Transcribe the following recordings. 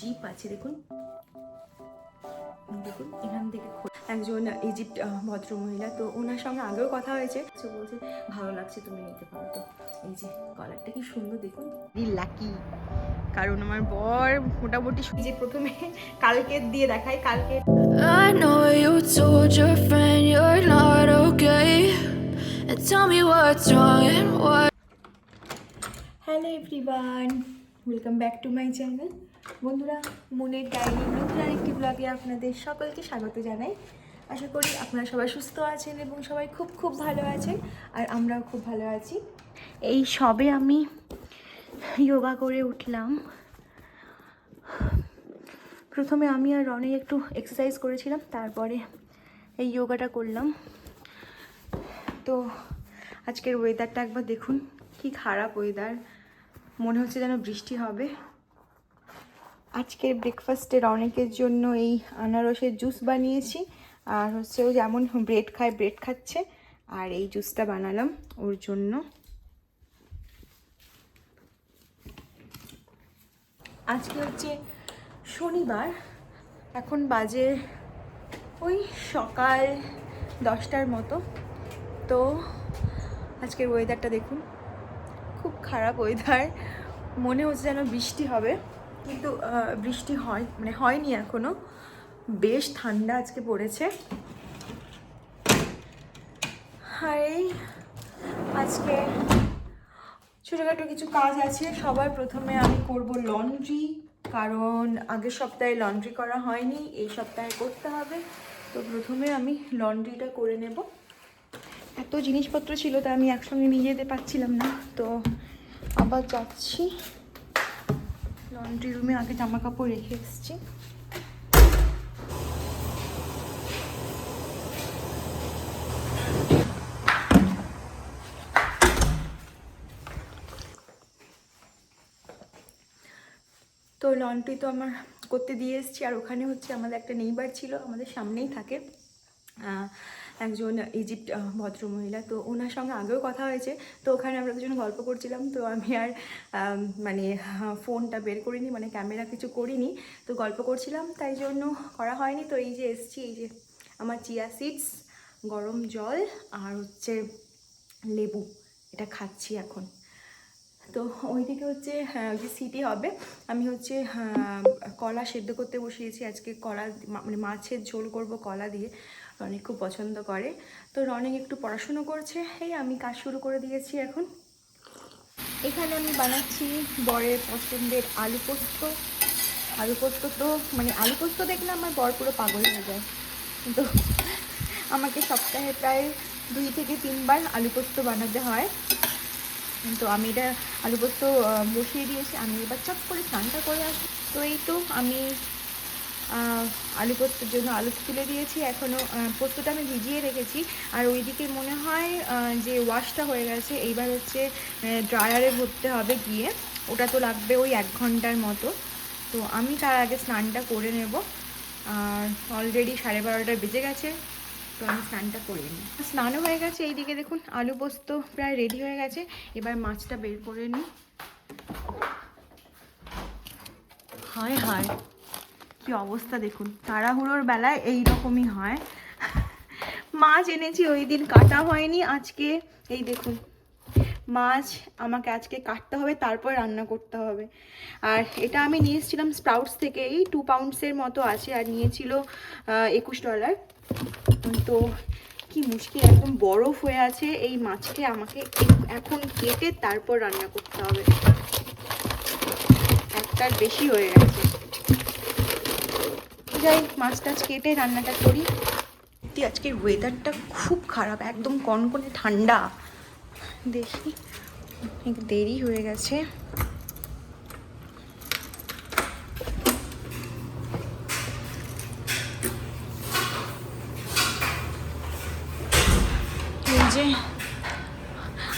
Zip আছে দেখুন। দেখুন এখান থেকে একজন ইজিপ্ট ভদ্রমহিলা তো ওনার সঙ্গে আগেও কথা হয়েছে। তো বলছে ভালো লাগছে তুমি নিতে পারো। তো এই যে কলারটা কি সুন্দর দেখুন। লাকি কারণ আমার বর মোটামুটি যে প্রথমে কালকে দিয়ে দেখাই কালকে I know you told your friend you're not okay. And tell me what's wrong and why. Hello everyone welcome back to my channel বন্ধুরা, মনের ডায়েরি নতুন আরেকটি ব্লগে আপনাদের সকলকে স্বাগত জানাই। আশা করি আপনারা সবাই সুস্থ আছেন এবং সবাই খুব খুব ভালো আছেন, আর আমরাও খুব ভালো আছি। এই সবে আমি যোগা করে উঠলাম। প্রথমে আমি আর রনে একটু এক্সারসাইজ করেছিলাম, তারপরে এই যোগাটা করলাম। তো আজকের ওয়েদারটা একবার দেখুন, কি খারাপ ওয়েদার মনে হচ্ছে যেন বৃষ্টি হবে। আজকের ব্রেকফাস্টের অনেকের জন্য এই আনারসের জুস বানিয়েছি। আর হচ্ছে ও যেমন ব্রেড খায় ব্রেড খাচ্ছে। আর এই জুসটা বানালাম ওর জন্য। আজকে হচ্ছে শনিবার। এখন বাজে ওই সকাল দশটার মতো। তো আজকের ওয়েদারটা দেখুন। খুব খারাপ ওয়েদার মনে হচ্ছে যেন বৃষ্টি হবে। কিন্তু বৃষ্টি হয় মানে হয়নি এখনও। বেশ ঠান্ডা আজকে পড়েছে। আর এই আজকে ছোটোখাটো কিছু কাজ আছে। সবার প্রথমে আমি করব লন্ড্রি, কারণ আগের সপ্তাহে লন্ড্রি করা হয়নি, এই সপ্তাহে করতে হবে। তো প্রথমে আমি লন্ড্রিটা করে নেব। এত জিনিসপত্র ছিল, তা আমি একসঙ্গে নিয়ে যেতে পারছিলাম না। তো আবার যাচ্ছি। লন্ড্রি রুমে আগে জামা কাপড় রেখে এসেছি। তো লন্ড্রি তো আমার করতে দিয়ে এসেছি, আর ওখানে হচ্ছে আমাদের একটা নেইবার ছিল, আমাদের সামনেই থাকে। একজন ইজিপ্ট ভদ্রমহিলা। তো ওনার সঙ্গে আগেও কথা হয়েছে। তো ওখানে আমরা দুজন গল্প করছিলাম। তো আমি আর মানে ফোনটা বের করিনি মানে ক্যামেরা কিছু করিনি। তো গল্প করছিলাম তাই জন্য করা হয়নি। তো এই যে এসছি এই যে আমার চিয়া সিডস গরম জল আর হচ্ছে লেবু। এটা খাচ্ছি এখন। তো ওইদিকে হচ্ছে হ্যাঁ, ওই যে সিটি হবে। আমি হচ্ছে হ্যাঁ, কলা সেদ্ধ করতে বসিয়েছি। আজকে কলা মানে মাছের ঝোল করব কলা দিয়ে। রনিক খুব পছন্দ করে। তো রনিক একটু পড়াশুনো করছে। এই আমি কাজ শুরু করে দিয়েছি এখন। এখানে আমি বানাচ্ছি বরের পছন্দের আলু পোস্ত। আলু পোস্ত তো মানে আলু পোস্ত দেখলে আমার বর পুরো পাগল হয়ে যায়। তো আমাকে সপ্তাহে প্রায় দুই থেকে তিনবার আলু পোস্ত বানাতে হয়। তো আমি এটা আলু পোস্ত বসিয়ে দিয়েছি। আমি এবার চট করে স্নানটা করে আসি। তো এই তো আমি আলু পোস্তর জন্য আলু তুলে দিয়েছি। এখনও পোস্তটা আমি ভিজিয়ে রেখেছি। আর ওইদিকে মনে হয় যে ওয়াশটা হয়ে গেছে, এইবার হচ্ছে ড্রায়ারে ভরতে হবে গিয়ে। ওটা তো লাগবে ওই এক ঘণ্টার মতো। তো আমি তার আগে স্নানটা করে নেব। আর অলরেডি সাড়ে বারোটা বেজে গেছে, তো আমি স্নানটা করে নিই। স্নানও হয়ে গেছে, এইদিকে দেখুন, আলু পোস্ত প্রায় রেডি হয়ে গেছে। এবার মাছটা বের করে নিই। হায় হায়। কি অবস্থা দেখুন? তাড়াহুড়োর বেলায় এই রকমই হয়। মাছ এনেছি, ওই দিন কাটা হয়নি আজকে। এই দেখুন, মাছ আমাকে আজকে কাটতে হবে, তারপর রান্না করতে হবে। আর এটা আমি নিয়ে এসেছিলাম স্প্রাউটস থেকে, এই টু পাউন্ডসের মতো আছে, আর নিয়েছিল একুশ ডলার তো কি মুশকিল, একদম বরফ হয়ে আছে, এই মাছকে আমাকে এখন কেটে তারপর রান্না করতে হবে। একটার বেশি হয়ে গেছে। যাই মাছ টাছ কেটে রান্নাটা করি। সত্যি আজকের ওয়েদারটা খুব খারাপ একদম কনকনে ঠান্ডা। দেখি অনেক দেরি হয়ে গেছে। যে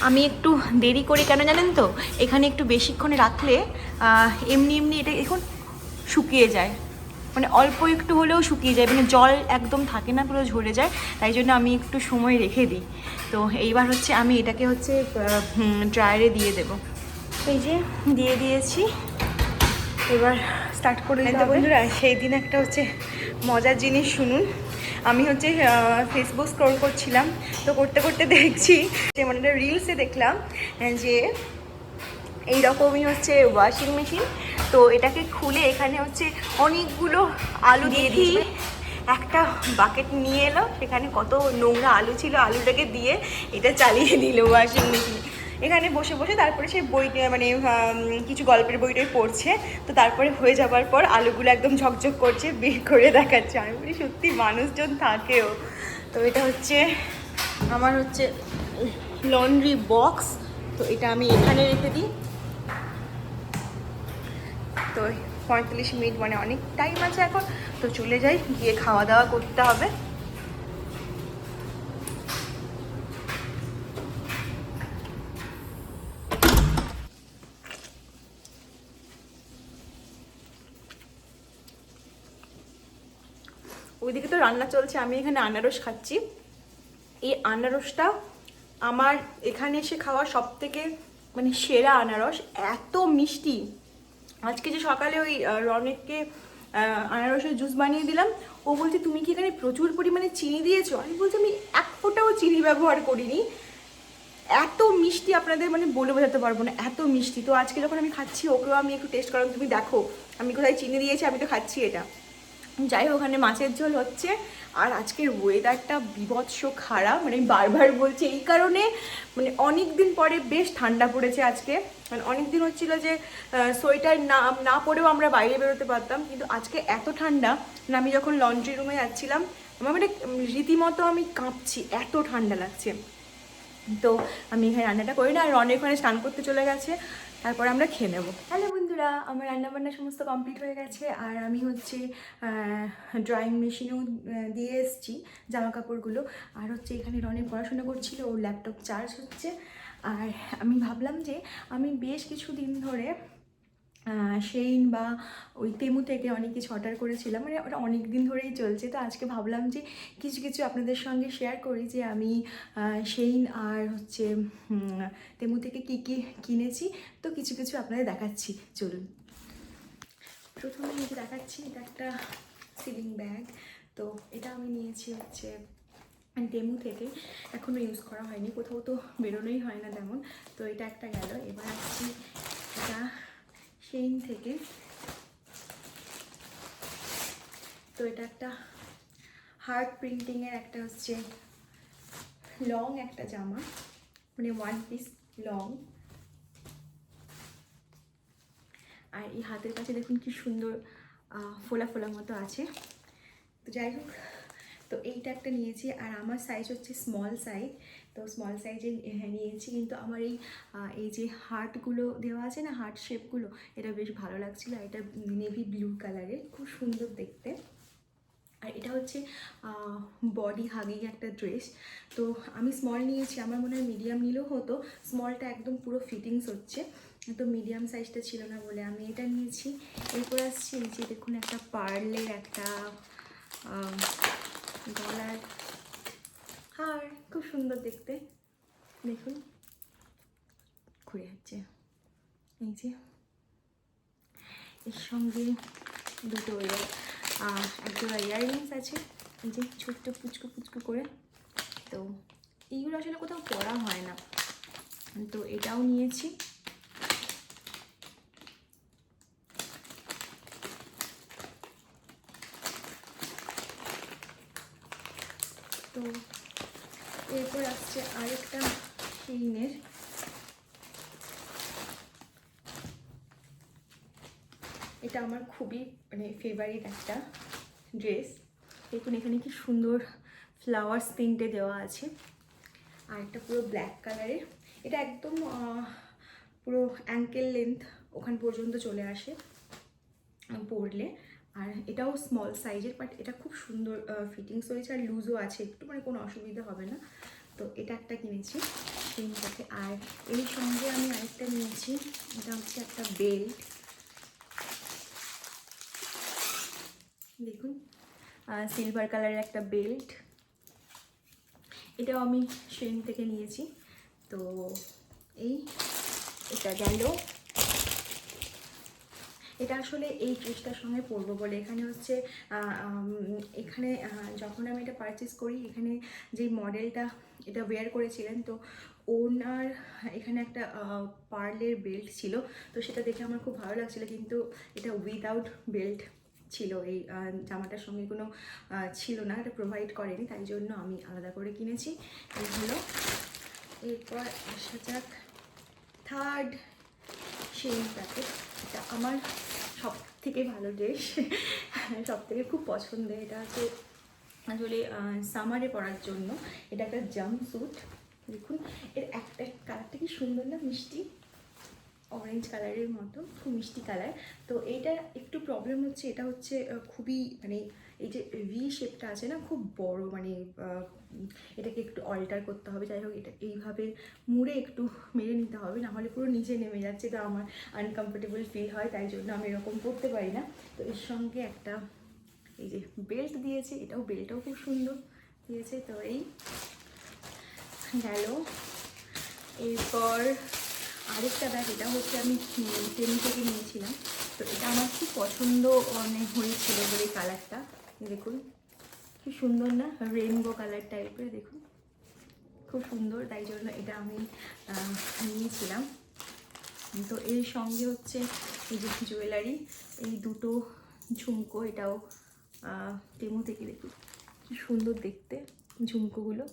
আমি একটু দেরি করি কেন জানেন তো? এখানে একটু বেশিক্ষণে রাখলে এমনি এমনি এটা এখন শুকিয়ে যায়। মানে অল্প একটু হলেও শুকিয়ে যায় মানে জল একদম থাকে না পুরো ঝরে যায় তাই জন্য আমি একটু সময় রেখে দিই। তো এইবার হচ্ছে আমি এটাকে হচ্ছে ড্রায়ারে দিয়ে দেবো। এই যে দিয়ে দিয়েছি এবার স্টার্ট করে দিতে বন্ধুরা সেই দিন একটা হচ্ছে মজার জিনিস শুনুন। আমি হচ্ছে ফেসবুক স্ক্রল করছিলাম তো করতে করতে দেখছি যে মানে একটা রিলসে দেখলাম যে এইরকমই হচ্ছে ওয়াশিং মেশিন তো এটাকে খুলে এখানে হচ্ছে অনেকগুলো আলু দিয়ে দিই একটা বাকেট নিয়ে এলো সেখানে কত নোংরা আলু ছিল আলুটাকে দিয়ে এটা চালিয়ে দিল ওয়াশিং মেশিন এখানে বসে বসে তারপরে সে বই মানে কিছু গল্পের বইটাই পড়ছে। তো তারপরে হয়ে যাবার পর আলুগুলো একদম ঝকঝক করছে বের করে দেখাচ্ছে। আমি বলি সত্যি মানুষজন থাকেও তো এটা হচ্ছে আমার হচ্ছে লন্ড্রি বক্স তো এটা আমি এখানে রেখে দিই। তো পঁয়তাল্লিশ মিনিট মানে অনেক টাইম আছে এখন। তো চলে যাই, গিয়ে খাওয়া দাওয়া করতে হবে। ওইদিকে তো রান্না চলছে, আমি এখানে আনারস খাচ্ছি। এই আনারসটা আমার এখানে এসে খাওয়া সব থেকে মানে সেরা আনারস। এত মিষ্টি আজকে যে সকালে ওই রনেককে আনারসের জুস বানিয়ে দিলাম, ও বলছে, তুমি কি এখানে প্রচুর পরিমাণে চিনি দিয়েছ? আমি বলছি, আমি এক ফোঁটাও চিনি ব্যবহার করিনি। এত মিষ্টি আপনাদের মানে বলে বোঝাতে পারব না, এত মিষ্টি। তো আজকে যখন আমি খাচ্ছি, ওকেও আমি একটু টেস্ট করাম তুমি দেখো, আমি কোথায় চিনি দিয়েছি, আমি তো খাচ্ছি এটা। যাই হোক, ওখানে মাছের ঝোল হচ্ছে। আর আজকের ওয়েদারটা বিভৎস খারাপ মানে বারবার বলছি এই কারণে মানে অনেক দিন পরে বেশ ঠান্ডা পড়েছে আজকে। মানে অনেক দিন হচ্ছিল যে সোয়েটার না না পরেও আমরা বাইরে বেরোতে পারতাম, কিন্তু আজকে এত ঠান্ডা না আমি যখন লন্ড্রি রুমে যাচ্ছিলাম, আমার মানে রীতিমতো আমি কাঁপছি, এত ঠান্ডা লাগছে। তো আমি এখানে রান্নাটা করি না, আর ওখানে স্নান করতে চলে গেছে, তারপর আমরা খেয়ে নেব। হ্যালো বন্ধুরা, আমার রান্নাবান্না সমস্ত কমপ্লিট হয়ে গেছে আর আমি হচ্ছে ড্রয়িং মেশিনেও দিয়ে এসেছি জামা কাপড়গুলো আর হচ্ছে এখানে রনে পড়াশোনা করছিল, ওর ল্যাপটপ চার্জ হচ্ছে। আর আমি ভাবলাম যে আমি বেশ কিছু দিন ধরে সেইন বা ওই তেমু থেকে অনেক কিছু অর্ডার করেছিলাম। মানে ওটা অনেক দিন ধরেই চলছে। তো আজকে ভাবলাম যে কিছু কিছু আপনাদের সঙ্গে শেয়ার করি যে আমি সেইন আর হচ্ছে তেমু থেকে কী কী কিনেছি। তো কিছু কিছু আপনাদের দেখাচ্ছি। চলুন। প্রথমে যে দেখাচ্ছি, এটা একটা সিলিং ব্যাগ তো এটা আমি নিয়েছি হচ্ছে ডেমু থেকে। এখনও ইউজ করা হয়নি। কোথাও তো বেরোনোই হয় না তেমন। তো এটা একটা গেল। এবার আসছি এটা সেইন থেকে। তো এটা একটা হার্ড প্রিন্টিংয়ের একটা হচ্ছে লং একটা জামা মানে ওয়ান পিস লং আর এই হাতের কাছে দেখুন কি সুন্দর ফোলা ফোলা মতো আছে। তো যাই হোক তো এইটা একটা নিয়েছি, আর আমার সাইজ হচ্ছে স্মল সাইজ তো স্মল সাইজে নিয়েছি, কিন্তু আমার এই এই যে হার্টগুলো দেওয়া আছে না হার্ট শেপগুলো এটা বেশ ভালো লাগছিল। এটা নেভি ব্লু কালারের খুব সুন্দর দেখতে। আর এটা হচ্ছে বডি হাগিং একটা ড্রেস তো আমি স্মল নিয়েছি, আমার মনে হয় মিডিয়াম নিলেও হতো। স্মলটা একদম পুরো ফিটিংস হচ্ছে। তো মিডিয়াম সাইজটা ছিল না বলে আমি এটা নিয়েছি। এরপর আসছি যে দেখুন একটা পার্লের একটা গলার হার, খুব সুন্দর দেখতে। দেখুন। ঘুরে যাচ্ছে এই যে। এর সঙ্গে দুটো ইয়ার একজোড়া ইয়াররিংস আছে। এই যে ছোট্ট পুচকু পুচকু করে। তো এইগুলো আসলে কোথাও পরা হয় না। তো এটাও নিয়েছি। তো এরপর আসছে আরেকটা সেইনের এটা আমার খুবই মানে ফেভারিট একটা ড্রেস দেখুন, এখানে কি সুন্দর ফ্লাওয়ার্স প্রিন্টে দেওয়া আছে। আর একটা পুরো ব্ল্যাক কালারের এটা একদম পুরো অ্যাঙ্কেল লেন্থ ওখান পর্যন্ত চলে আসে, পরলে। আর এটাও স্মল সাইজের বাট এটা খুব সুন্দর ফিটিংস হয়েছে আর লুজও আছে একটু মানে কোনো অসুবিধা হবে না। তো এটা একটা কিনেছি থেকে আর এর সঙ্গে আমি আরেকটা নিয়েছি, এটা হচ্ছে একটা বেল্ট দেখুন সিলভার কালারের একটা বেল্ট এটাও আমি সেন থেকে নিয়েছি। তো এই, এটা গেল। এটা আসলে এই ড্রেসটার সঙ্গে পরবো বলে। এখানে হচ্ছে এখানে যখন আমি এটা পারচেস করি, এখানে যেই মডেলটা এটা ওয়্যার করেছিলেন, তো ওনার এখানে একটা পার্লের বেল্ট ছিল। তো সেটা দেখে আমার খুব ভালো লাগছিল, কিন্তু এটা উইদাউট বেল্ট ছিল। এই জামাটার সঙ্গে কোনো ছিল না, এটা প্রোভাইড করেনি, তাই জন্য আমি আলাদা করে কিনেছি। এই হলো। এরপর আসা যাক থার্ড সেই প্যাকেট এটা আমার সব থেকে ভালো ড্রেস সব থেকে খুব পছন্দের এটা হচ্ছে আসলে সামারে পরার জন্য এটা একটা জাম্প স্যুট দেখুন। এর একটা, কালারটা কি সুন্দর না মিষ্টি? অরেঞ্জ কালারের মতো, খুব মিষ্টি কালার তো এটা একটু প্রবলেম হচ্ছে, এটা হচ্ছে খুবই মানে এই যে ভি শেপটা আছে না, খুব বড় মানে এটাকে একটু অল্টার করতে হবে। যাই হোক, এটা এইভাবে মুড়ে একটু মেরে নিতে হবে না হলে পুরো নিচে নেমে যাচ্ছে তো আমার আনকমফোর্টেবল ফিল হয়, তাই জন্য আমি এরকম করতে পারি না। তো এর সঙ্গে একটা এই যে বেল্ট দিয়েছে, এটাও বেল্টটাও খুব সুন্দর দিয়েছে। তো এই গেল। এরপর আরেকটা ব্যাগ এটা হচ্ছে আমি টেনি থেকে নিয়েছিলাম। তো এটা আমার খুব পছন্দ মানে হয়েছিল বলে কালারটা দেখুন, কি সুন্দর না? রেনবো কালার টাইপের দেখুন। খুব সুন্দর, তাই জন্য এটা আমি নিয়েছিলাম। তো এর সঙ্গে হচ্ছে এই যে জুয়েলারি এই দুটো ঝুমকো, এটাও টেমু থেকে দেখুন। কি সুন্দর দেখতে ঝুমকোগুলো।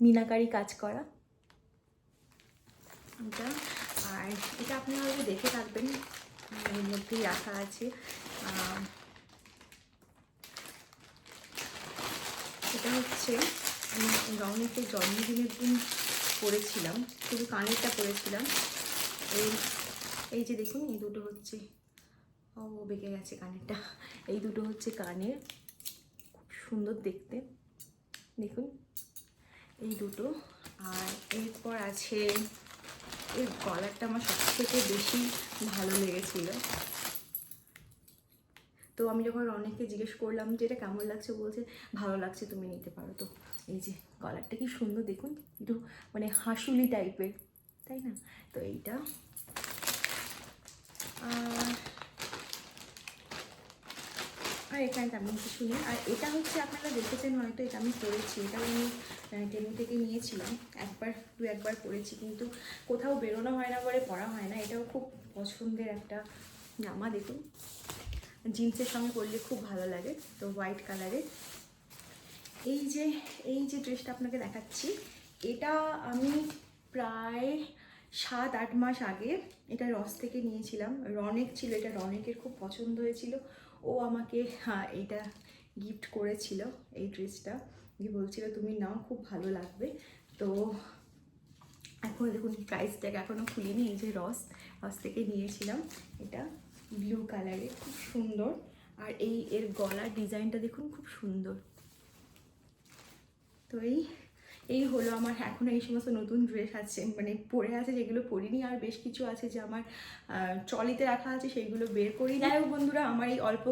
মিনাকারি কাজ করা। এটা আর এটা আপনারা হয়তো দেখে থাকবেন এর মধ্যেই রাখা আছে। এটা হচ্ছে রনিকে জন্মদিনের দিন পরেছিলাম, শুধু কানেরটা পরেছিলাম। এই এই যে দেখুন, এই দুটো হচ্ছে। ও বেঁকে গেছে কানেরটা। এই দুটো হচ্ছে কানের। খুব সুন্দর দেখতে। দেখুন, এই দুটো। আর এরপর আছে এই গলারটা আমার সব থেকে বেশি ভালো লেগেছিল। তো আমি যখন অনেককে জিজ্ঞেস করলাম যে, এটা কেমন লাগছে? বলছে, ভালো লাগছে, তুমি নিতে পারো। তো এই যে গলারটা কি সুন্দর, দেখুন একটু মানে হাসুলি টাইপের তাই না? তো এইটা। আর এখানে তেমন কিছু নেই আর এটা হচ্ছে আপনারা দেখেছেন হয়তো এটা আমি পরেছি। এটা আমি টেনি থেকে নিয়েছিলাম। একবার, দু একবার পরেছি, কিন্তু কোথাও বেরোনো হয় না বলে পরা হয় না। এটাও খুব পছন্দের একটা জামা, দেখুন। জিন্সের সঙ্গে পরলে খুব ভালো লাগে, তো হোয়াইট কালারের এই যে এই যে ড্রেসটা আপনাকে দেখাচ্ছি, এটা আমি প্রায় সাত, আট মাস আগে এটা রস থেকে নিয়েছিলাম। রনেক ছিল, এটা রনেকের খুব পছন্দ হয়েছিল। ও আমাকে এইটা গিফট করেছিল, এই ড্রেসটা যে বলছিল, তুমি নাও, খুব ভালো লাগবে। তো এখন দেখুন প্রাইস ট্যাগ এখনও খুলিনি, এই যে রস রস থেকে নিয়েছিলাম এটা ব্লু কালারের খুব সুন্দর। আর এই এর গলার ডিজাইনটা দেখুন, খুব সুন্দর। তো এই এই হলো আমার এখনও এই সমস্ত নতুন ড্রেস আছে মানে পরে আছে যেগুলো পরিনি, আর বেশ কিছু আছে যে আমার ট্রলিতে রাখা আছে সেইগুলো বের করি যাই হোক বন্ধুরা, আমার এই অল্প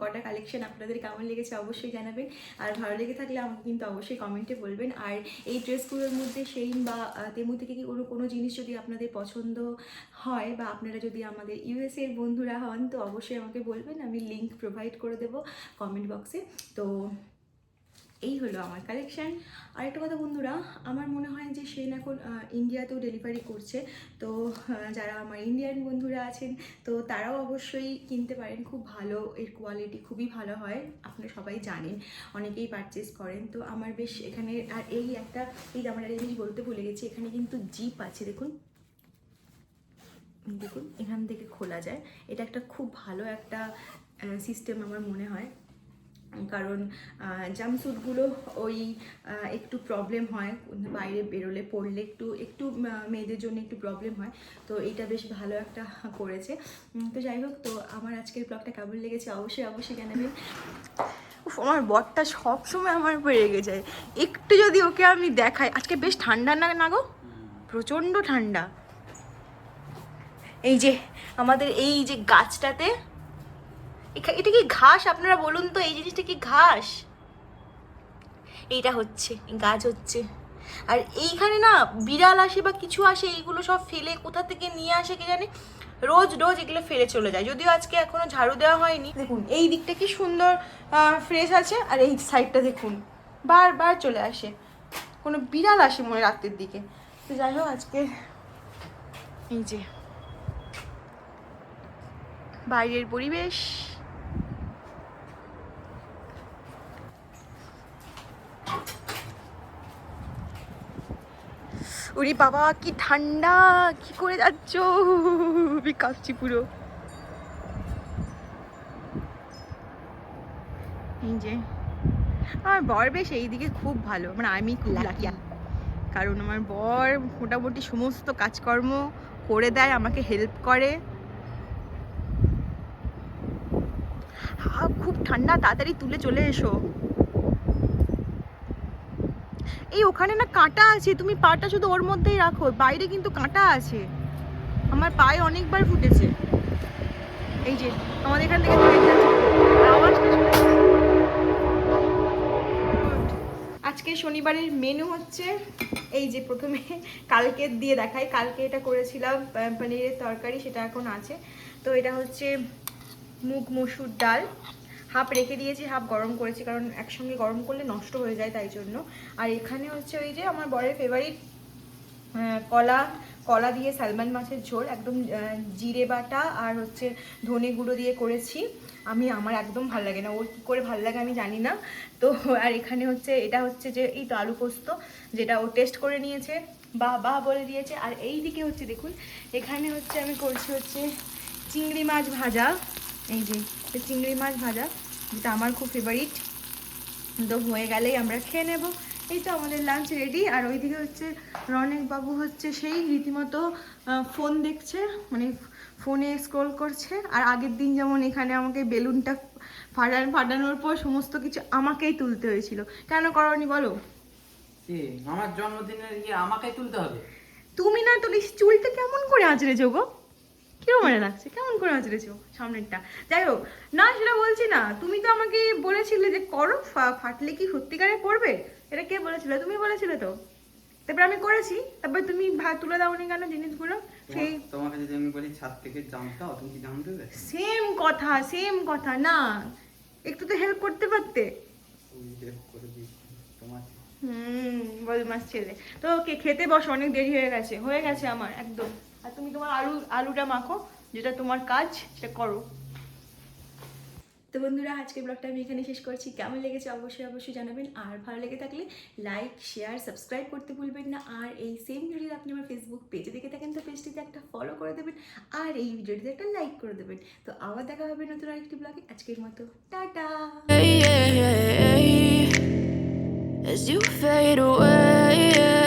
কটা কালেকশন আপনাদের কেমন লেগেছে অবশ্যই জানাবেন, আর ভালো লেগে থাকলে আমাকে কিন্তু অবশ্যই কমেন্টে বলবেন। আর এই ড্রেসগুলোর মধ্যে সেই বা তেমু থেকে কি কোনো কোনো জিনিস যদি আপনাদের পছন্দ হয় বা আপনারা যদি আমাদের ইউএসএ এর বন্ধুরা হন, তো অবশ্যই আমাকে বলবেন, আমি লিংক প্রোভাইড করে দেবো কমেন্ট বক্সে তো এই হলো আমার কালেকশান আরেকটা কথা বন্ধুরা, আমার মনে হয় যে সেন এখন ইন্ডিয়াতেও ডেলিভারি করছে। তো যারা আমার ইন্ডিয়ান বন্ধুরা আছেন, তো তারাও অবশ্যই কিনতে পারেন। খুব ভালো, এর কোয়ালিটি খুবই ভালো হয়, আপনারা সবাই জানেন, অনেকেই পারচেস করেন। তো আমার বেশ এখানে, আর এই একটা, এই জামাটা জিনিস বলতে ভুলে গেছি, এখানে কিন্তু জিপ আছে, দেখুন। দেখুন, এখান থেকে খোলা যায়। এটা একটা খুব ভালো একটা সিস্টেম আমার মনে হয়। কারণ জাম্পস্যুটগুলো ওই একটু প্রবলেম হয়। বাইরে বেরোলে, পড়লে একটু একটু মেয়েদের জন্য একটু প্রবলেম হয়। তো এইটা বেশ ভালো একটা করেছে। তো যাই হোক, তো আমার আজকের ব্লগটা কেমন লেগেছে অবশ্যই অবশ্যই জানাবেন। আমার বরটা সব সময় আমার উপর রেগে যায়। একটু যদি ওকে আমি দেখাই, আজকে বেশ ঠান্ডা না না গো? প্রচণ্ড ঠান্ডা। এই যে, আমাদের এই যে গাছটাতে এটা কি ঘাস? আপনারা বলুন তো, এই জিনিসটা কি ঘাস? এইটা হচ্ছে, গাছ হচ্ছে। আর এইখানে না, বিড়াল আসে বা কিছু আসে, এইগুলো সব ফেলে কোথা থেকে নিয়ে আসে কে জানে? রোজ রোজ এগুলো ফেলে চলে যায়। যদিও আজকে এখনও ঝাড়ু দেওয়া হয়নি। দেখুন, এই দিকটা কি সুন্দর ফ্রেশ আছে, আর এই সাইডটা দেখুন, বারবার চলে আসে। কোনো বিড়াল আসে মনে রাত্রের দিকে। তো যাই হোক, আজকে এই যে, বাইরের পরিবেশ। ওরে বাবা কি ঠান্ডা কি করে যাচ্ছ? আমি কাঁপছি পুরো। এই যে আমার বর বেশ এইদিকে খুব ভালো। মানে আমি খুব লাকি কারণ আমার বর মোটামুটি সমস্ত কাজকর্ম করে দেয় আমাকে হেল্প করে। খুব ঠান্ডা তাড়াতাড়ি তুলে চলে এসো। এই ওখানে না কাঁটা আছে, তুমি পাটা শুধু ওর মধ্যেই রাখো, বাইরে কিন্তু কাঁটা আছে। আমার পায়ে অনেকবার ফুটেছে। এই যে, আমাদের এখান থেকে আজকে শনিবারের মেনু হচ্ছে, এই যে প্রথমে কালকে দিয়ে দেখাই। কালকে এটা করেছিলাম পনিরের তরকারি, সেটা এখন আছে। তো এটা হচ্ছে মুগ মসুর ডাল। হাফ রেখে দিয়েছি, হাফ গরম করেছি, কারণ একসঙ্গে গরম করলে নষ্ট হয়ে যায় তাই জন্য। আর এখানে হচ্ছে ওই যে আমার বরের ফেভারিট কলা কলা দিয়ে সালমান মাছের ঝোল, একদম জিরে বাটা আর হচ্ছে ধনে গুঁড়ো দিয়ে করেছি। আমি, আমার একদম ভালো লাগে না। ওর কী করে ভালো লাগে আমি জানি না। তো আর এখানে হচ্ছে, এটা হচ্ছে যে এই তো আলু পোস্ত, যেটা ও টেস্ট করে নিয়েছে, বা বা বলে দিয়েছে। আর এই দিকে হচ্ছে দেখুন, এখানে হচ্ছে আমি করছি হচ্ছে চিংড়ি মাছ ভাজা। এই যে এই চিংড়ি মাছ ভাজা যেটা আমার খুব ফেভারিট তো হয়ে গেলেই আমরা খেয়ে নেব। এই তো আমাদের লাঞ্চ রেডি আর ওইদিকে হচ্ছে রনেক বাবু হচ্ছে সেই রীতিমতো ফোন দেখছে মানে ফোনে স্ক্রোল করছে। আর আগের দিন যেমন এখানে আমাকে বেলুনটা ফাটান ফাটানোর পর সমস্ত কিছু আমাকেই তুলতে হয়েছিল। কেন করনি বলো? আমার জন্মদিনের ইয়ে আমাকে তুলতে হবে? তুমি না তুলিস চুলটা কেমন করে আঁচড়েছো গো? কিরম মনে লাগছে? কেমন করে আঁচড়েছো সামনেরটা? যাই হোক না সেটা বলছি না। তুমি তো আমাকে বলেছিলে যে করো ফাটলে কি সত্যিকারে করবে? এটা কে বলেছিল? তুমি বলেছিলে তো। তারপরে আমি করেছি তারপরে তুমি ভা- তুলে দাওনি কেন জিনিসগুলো? সেই তোমাকে যদি আমি বলি ছাদ থেকে তুমি কি দেবে? সেম কথা সেম কথা না। একটু তো হেল্প করতে পারতে। হুম বদমাস ছেলে। তো ওকে খেতে বস অনেক দেরি হয়ে গেছে হয়ে গেছে আমার একদম। আর তুমি তোমার আলু আলুটা মাখো যেটা তোমার কাজ সেটা করো। তো বন্ধুরা আজকের ব্লগটা আমি এখানে শেষ করছি। কেমন লেগেছে অবশ্যই অবশ্যই জানাবেন। আর ভালো লেগে থাকলে লাইক শেয়ার সাবস্ক্রাইব করতে ভুলবেন না। আর এই সেম ভিডিও আপনি আমার ফেসবুক পেজে দেখে থাকেন তো পেজটিতে একটা ফলো করে দেবেন। আর এই ভিডিওটিতে একটা লাইক করে দেবেন। তো আবার দেখা হবে নতুন আরেকটি ব্লগে আজকের মতো tata! As you fade away